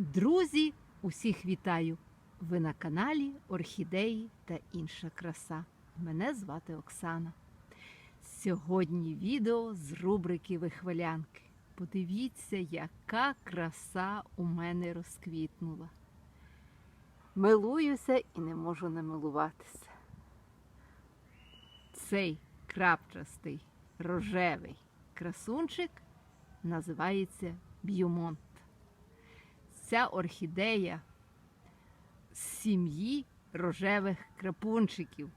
Друзі, усіх вітаю! Ви на каналі Орхідеї та інша краса. Мене звати Оксана. Сьогодні відео з рубрики Вихвалянки. Подивіться, яка краса у мене розквітнула. Милуюся і не можу не милуватися. Цей крапчастий рожевий красунчик називається Б'юмонт. Ця орхідея з сім'ї рожевих крапунчиків.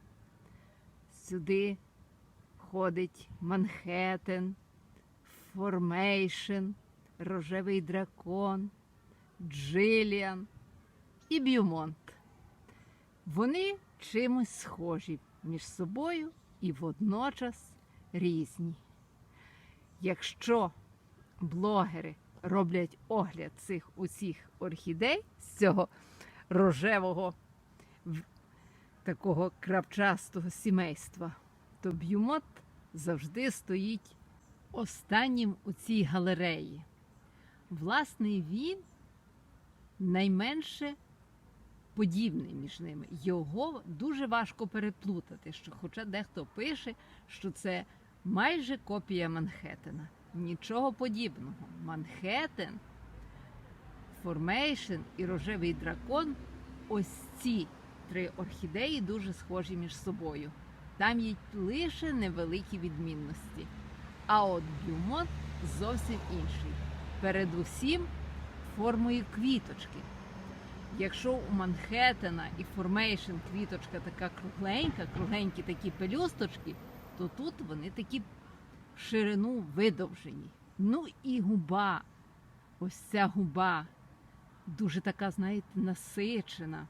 Сюди ходить Манхеттен, Формейшн, рожевий дракон, Джиліан і Б'юмонт. Вони чимось схожі між собою і водночас різні. Якщо блогери роблять огляд цих усіх орхідей з цього рожевого такого крапчастого сімейства, то б'юмот завжди стоїть останнім у цій галереї. Власне, він найменше подібний між ними. Його дуже важко переплутати, що, хоча дехто пише, що це майже копія Манхеттена. Нічого подібного. Манхеттен, Формейшн і рожевий дракон ось ці три орхідеї дуже схожі між собою. Там є лише невеликі відмінності. А от б'юмот зовсім інший. Передусім формою квіточки. Якщо у Манхеттена і Формейшн квіточка така кругленька, кругленькі такі пелюсточки, то тут вони такі ширину видовжені. Ну і губа. Ось ця губа дуже така, знаєте, насичена,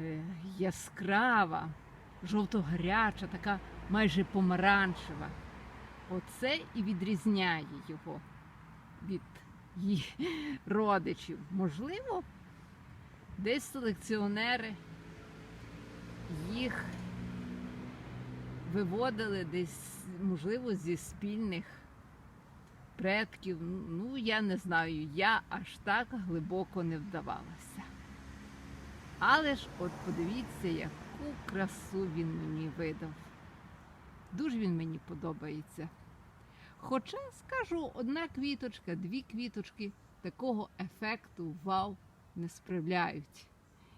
е, яскрава, жовто-гаряча, така майже помаранчева. Оце і відрізняє його від її родичів. Можливо, десь селекціонери їх виводили десь, можливо, зі спільних предків. Ну, я не знаю, я аж так глибоко не вдавалася. Але ж от подивіться, яку красу він мені видав. Дуже він мені подобається. Хоча, скажу, одна квіточка, дві квіточки такого ефекту вау не справляють,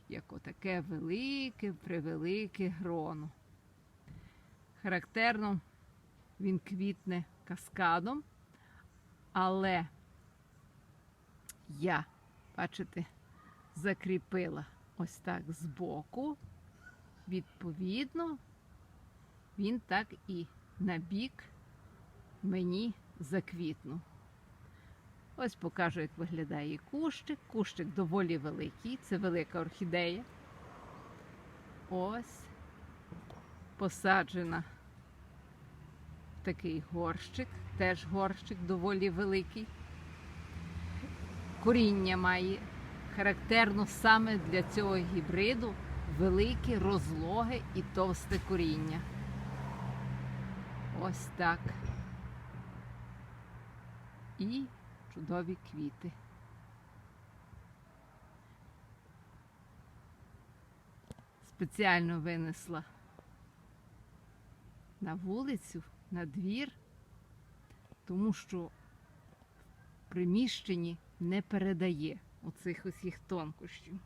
як отаке велике, превелике гроно. Характерно він квітне каскадом, але я, бачите, закріпила ось так збоку. Відповідно, він так і на бік мені заквітнув. Ось покажу, як виглядає кущик. Кущик доволі великий, це велика орхідея. Ось посаджена такий горщик, теж горщик доволі великий. Коріння має характерно саме для цього гібриду велике, розлоге і товсте коріння. Ось так. І чудові квіти. Спеціально винесла на вулицю, на двір, тому що в приміщенні не передає оцих усіх тонкощів.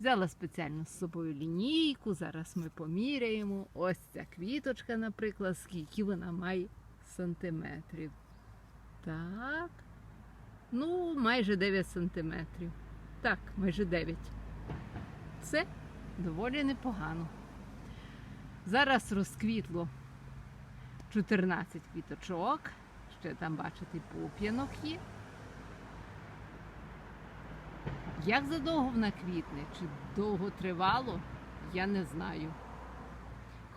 Взяла спеціально з собою лінійку, зараз ми поміряємо. Ось ця квіточка, наприклад, скільки вона має сантиметрів. Так. Ну, майже 9 сантиметрів. Так, майже 9. Це доволі непогано. Зараз розквітло 14 квіточок. Ще там, бачите, пуп'янок є. Як задовго вона квітне, чи довго тривало, я не знаю.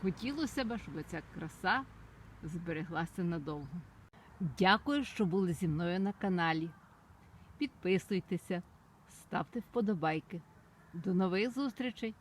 Хотілося б, щоб ця краса збереглася надовго. Дякую, що були зі мною на каналі. Підписуйтеся, ставте вподобайки. До нових зустрічей!